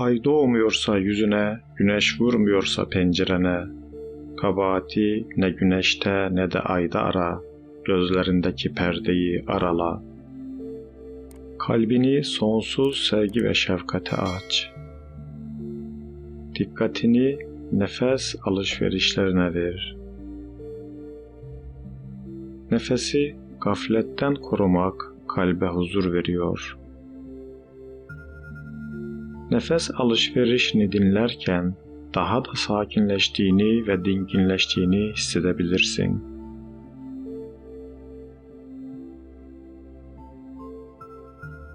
Ay doğmuyorsa yüzüne, güneş vurmuyorsa pencerene, kabahati ne güneşte ne de ayda ara, gözlerindeki perdeyi arala. Kalbini sonsuz sevgi ve şefkate aç. Dikkatini nefes alışverişlerine ver. Nefesi gafletten korumak kalbe huzur veriyor. Nefes alışverişini dinlerken daha da sakinleştiğini ve dinginleştiğini hissedebilirsin.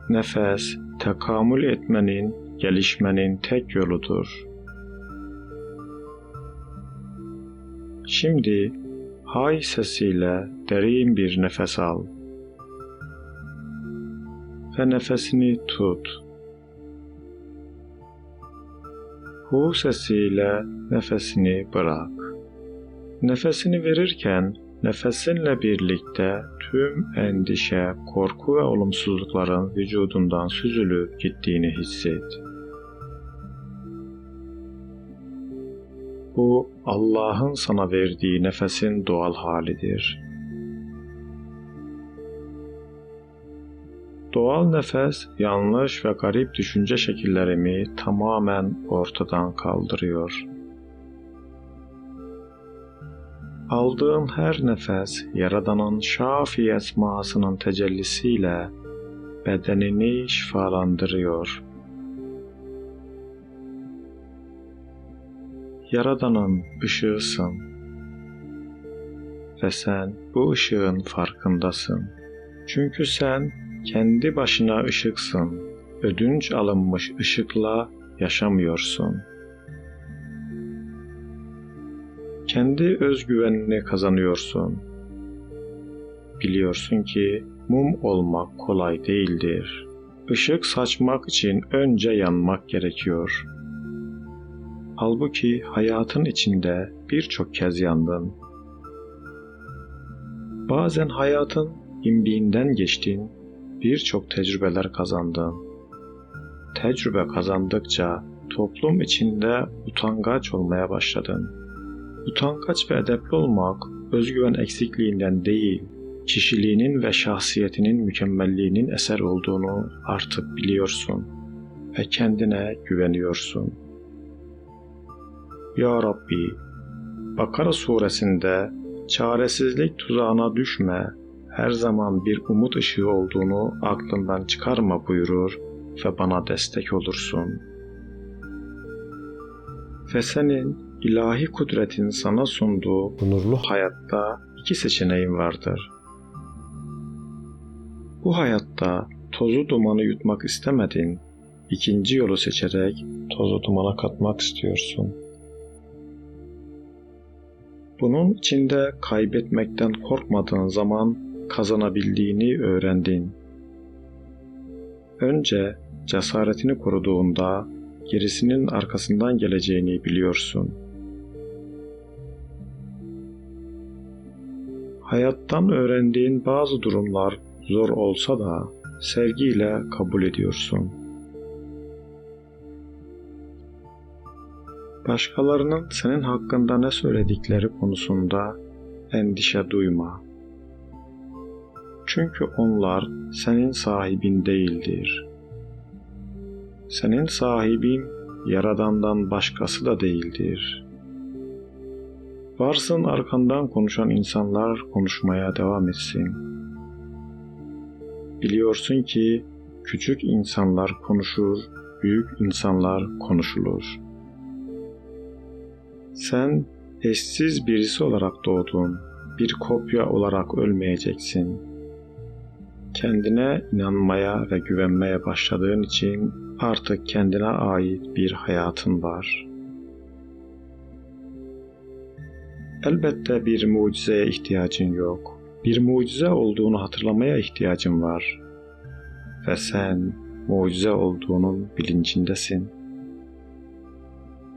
Nefes, tekamül etmenin, gelişmenin tek yoludur. Şimdi hay sesiyle derin bir nefes al. Ve nefesini tut. Hu sesiyle nefesini bırak. Nefesini verirken nefesinle birlikte tüm endişe, korku ve olumsuzlukların vücudundan süzülüp gittiğini hisset. Bu Allah'ın sana verdiği nefesin doğal halidir. Doğal nefes yanlış ve garip düşünce şekillerimi tamamen ortadan kaldırıyor. Aldığım her nefes Yaradan'ın şafi esmasının tecellisiyle bedenini şifalandırıyor. Yaradan'ın ışığısın ve sen bu ışığın farkındasın. Çünkü sen kendi başına ışıksın. Ödünç alınmış ışıkla yaşamıyorsun. Kendi özgüvenini kazanıyorsun. Biliyorsun ki mum olmak kolay değildir. Işık saçmak için önce yanmak gerekiyor. Halbuki hayatın içinde birçok kez yandın. Bazen hayatın imbiğinden geçtin birçok tecrübeler kazandın. Tecrübe kazandıkça toplum içinde utangaç olmaya başladın. Utangaç ve edepli olmak özgüven eksikliğinden değil, kişiliğinin ve şahsiyetinin mükemmelliğinin eser olduğunu artık biliyorsun ve kendine güveniyorsun. Ya Rabbi, Bakara suresinde çaresizlik tuzağına düşme her zaman bir umut ışığı olduğunu aklından çıkarma buyurur ve bana destek olursun. Ve senin ilahi kudretin sana sunduğu bu nurlu hayatta iki seçeneğin vardır. Bu hayatta tozu dumanı yutmak istemedin, ikinci yolu seçerek tozu dumana katmak istiyorsun. Bunun içinde kaybetmekten korkmadığın zaman kazanabildiğini öğrendin. Önce cesaretini koruduğunda gerisinin arkasından geleceğini biliyorsun. Hayattan öğrendiğin bazı durumlar zor olsa da sevgiyle kabul ediyorsun. Başkalarının senin hakkında ne söyledikleri konusunda endişe duyma. Çünkü onlar senin sahibin değildir. Senin sahibin Yaradan'dan başkası da değildir. Varsın arkandan konuşan insanlar konuşmaya devam etsin. Biliyorsun ki küçük insanlar konuşur, büyük insanlar konuşulur. Sen eşsiz birisi olarak doğdun, bir kopya olarak ölmeyeceksin.'' Kendine inanmaya ve güvenmeye başladığın için artık kendine ait bir hayatın var. Elbette bir mucizeye ihtiyacın yok. Bir mucize olduğunu hatırlamaya ihtiyacın var. Ve sen mucize olduğunun bilincindesin.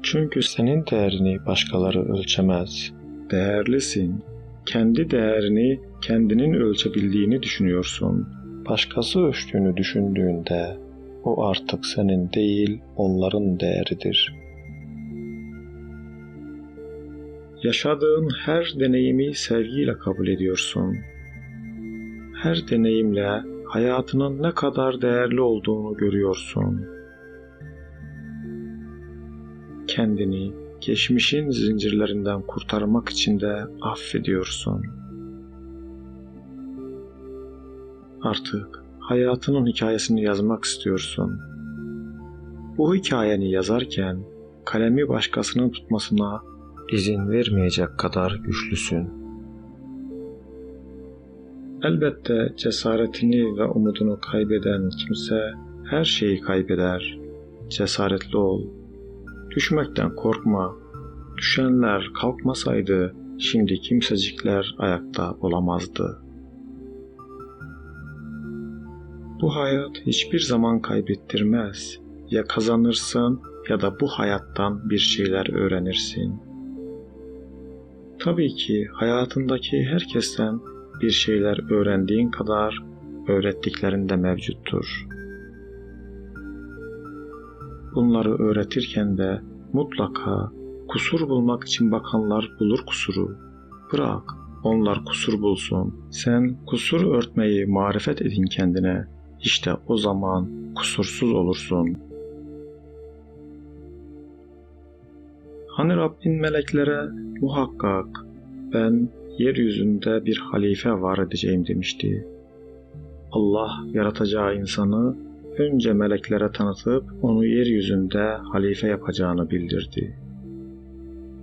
Çünkü senin değerini başkaları ölçemez. Değerlisin kendi değerini kendinin ölçebildiğini düşünüyorsun. Başkası ölçtüğünü düşündüğünde o artık senin değil, onların değeridir. Yaşadığın her deneyimi sevgiyle kabul ediyorsun. Her deneyimle hayatının ne kadar değerli olduğunu görüyorsun. Kendini geçmişin zincirlerinden kurtarmak için de affediyorsun. Artık hayatının hikayesini yazmak istiyorsun. Bu hikayeni yazarken kalemi başkasının tutmasına izin vermeyecek kadar güçlüsün. Elbette cesaretini ve umudunu kaybeden kimse her şeyi kaybeder. Cesaretli ol. Düşmekten korkma. Düşenler kalkmasaydı şimdi kimsecikler ayakta olamazdı. Bu hayat hiçbir zaman kaybettirmez. Ya kazanırsın ya da bu hayattan bir şeyler öğrenirsin. Tabii ki hayatındaki herkesten bir şeyler öğrendiğin kadar öğrettiklerin de mevcuttur. Bunları öğretirken de mutlaka kusur bulmak için bakanlar bulur kusuru. Bırak onlar kusur bulsun. Sen kusur örtmeyi marifet edin kendine. İşte o zaman kusursuz olursun. Hani Rabbin meleklere muhakkak ben yeryüzünde bir halife var edeceğim demişti. Allah yaratacağı insanı önce meleklere tanıtıp onu yeryüzünde halife yapacağını bildirdi.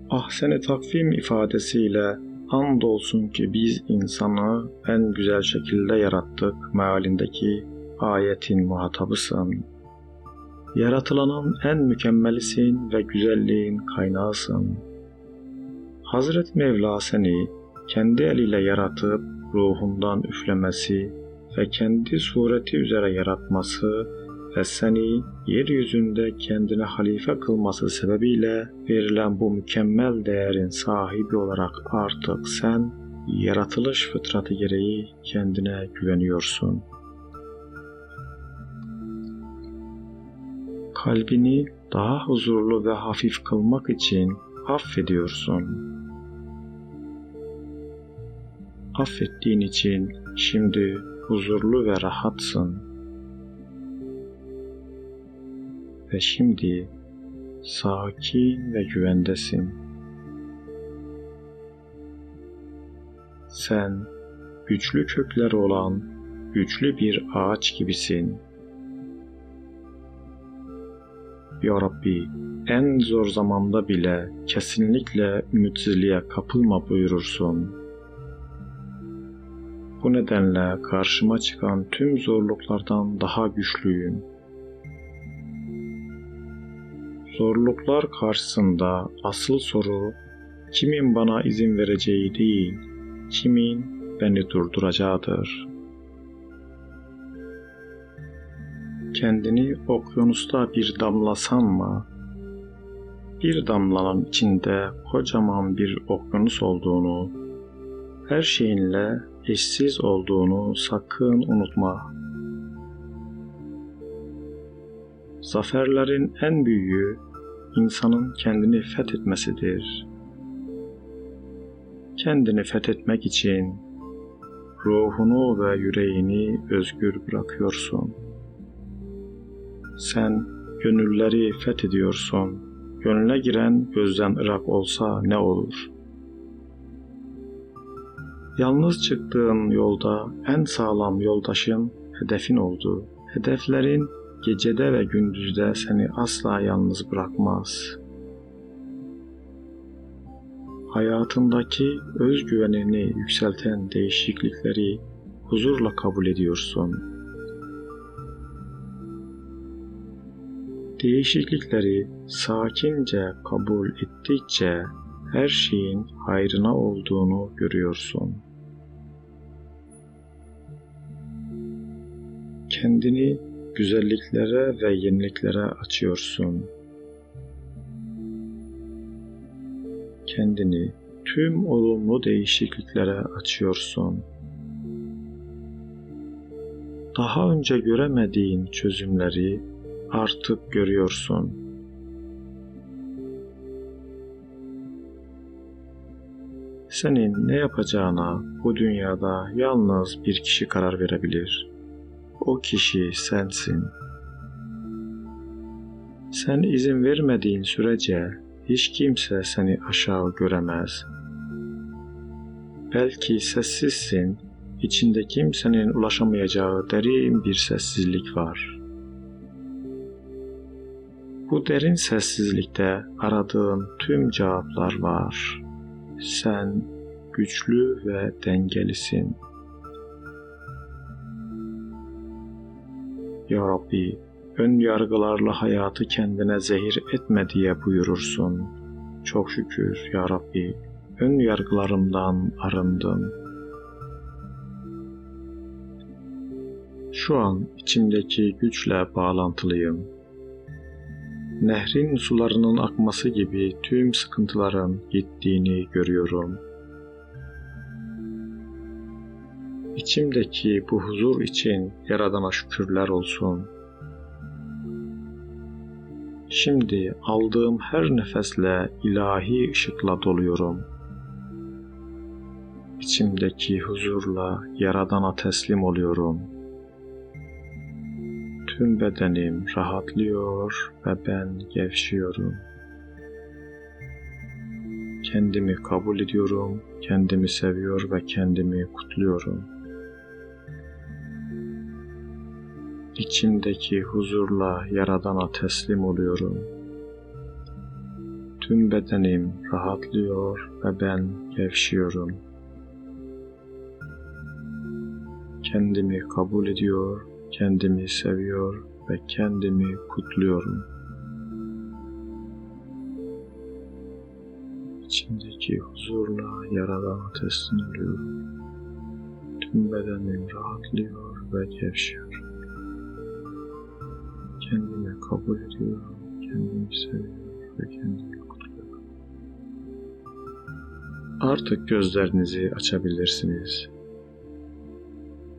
Ahsen-i takvim ifadesiyle andolsun ki biz insanı en güzel şekilde yarattık mealindeki ayetin muhatabısın. Yaratılanın en mükemmelisin ve güzelliğin kaynağısın. Hazret Mevla seni kendi eliyle yaratıp ruhundan üflemesi ve kendi sureti üzere yaratması ve seni yeryüzünde kendine halife kılması sebebiyle verilen bu mükemmel değerin sahibi olarak artık sen yaratılış fıtratı gereği kendine güveniyorsun. Kalbini daha huzurlu ve hafif kılmak için affediyorsun. Affettiğin için şimdi huzurlu ve rahatsın. Ve şimdi sakin ve güvendesin. Sen güçlü kökleri olan güçlü bir ağaç gibisin. Ya Rabbi, en zor zamanda bile kesinlikle ümitsizliğe kapılma buyurursun.'' Bu nedenle karşıma çıkan tüm zorluklardan daha güçlüyüm. Zorluklar karşısında asıl soru kimin bana izin vereceği değil, kimin beni durduracağıdır. Kendini okyanusta bir damla sanma. Bir damlanın içinde kocaman bir okyanus olduğunu, her şeyinle eşsiz olduğunu sakın unutma. Zaferlerin en büyüğü insanın kendini fethetmesidir. Kendini fethetmek için ruhunu ve yüreğini özgür bırakıyorsun. Sen gönülleri fethediyorsun. Gönlüne giren gözden ırak olsa ne olur?'' Yalnız çıktığın yolda en sağlam yoldaşın hedefin oldu. Hedeflerin gecede ve gündüzde seni asla yalnız bırakmaz. Hayatındaki özgüvenini yükselten değişiklikleri huzurla kabul ediyorsun. Değişiklikleri sakince kabul ettikçe her şeyin hayrına olduğunu görüyorsun. Kendini güzelliklere ve yeniliklere açıyorsun. Kendini tüm olumlu değişikliklere açıyorsun. Daha önce göremediğin çözümleri Artık görüyorsun. Senin ne yapacağına bu dünyada yalnız bir kişi karar verebilir. O kişi sensin. Sen izin vermediğin sürece hiç kimse seni aşağı göremez. Belki sessizsin, içinde kimsenin ulaşamayacağı derin bir sessizlik var. Bu derin sessizlikte aradığın tüm cevaplar var. Sen güçlü ve dengelisin. Ya Rabbi, ön yargılarla hayatı kendine zehir etme diye buyurursun. Çok şükür ya Rabbi, ön yargılarımdan arındım. Şu an içimdeki güçle bağlantılıyım. Nehrin sularının akması gibi tüm sıkıntıların gittiğini görüyorum. İçimdeki bu huzur için Yaradan'a şükürler olsun. Şimdi aldığım her nefesle ilahi ışıkla doluyorum. İçimdeki huzurla Yaradan'a teslim oluyorum. Tüm bedenim rahatlıyor ve ben gevşiyorum. Kendimi kabul ediyorum, kendimi seviyor ve kendimi kutluyorum. İçimdeki huzurla Yaradan'a teslim oluyorum. Tüm bedenim rahatlıyor ve ben gevşiyorum. Kendimi kabul ediyor, kendimi seviyor ve kendimi kutluyorum. İçimdeki huzurla Yaradan'a teslim oluyorum. Tüm bedenim rahatlıyor ve gevşiyor. Kabul ediyorum, kendimi seviyorum ve kendimi kutluyorum. Artık gözlerinizi açabilirsiniz.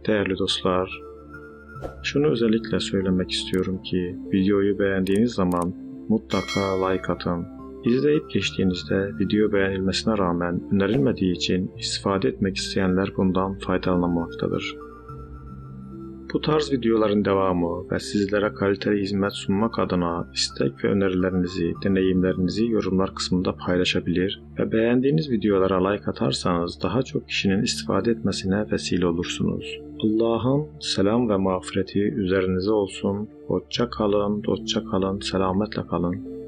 Değerli dostlar, şunu özellikle söylemek istiyorum ki videoyu beğendiğiniz zaman mutlaka like atın. İzleyip geçtiğinizde video beğenilmesine rağmen önerilmediği için istifade etmek isteyenler bundan faydalanmaktadır. Bu tarz videoların devamı ve sizlere kaliteli hizmet sunmak adına istek ve önerilerinizi, deneyimlerinizi yorumlar kısmında paylaşabilir ve beğendiğiniz videolara like atarsanız daha çok kişinin istifade etmesine vesile olursunuz. Allah'ın selam ve mağfireti üzerinize olsun. Hoşça kalın, dostça kalın, selametle kalın.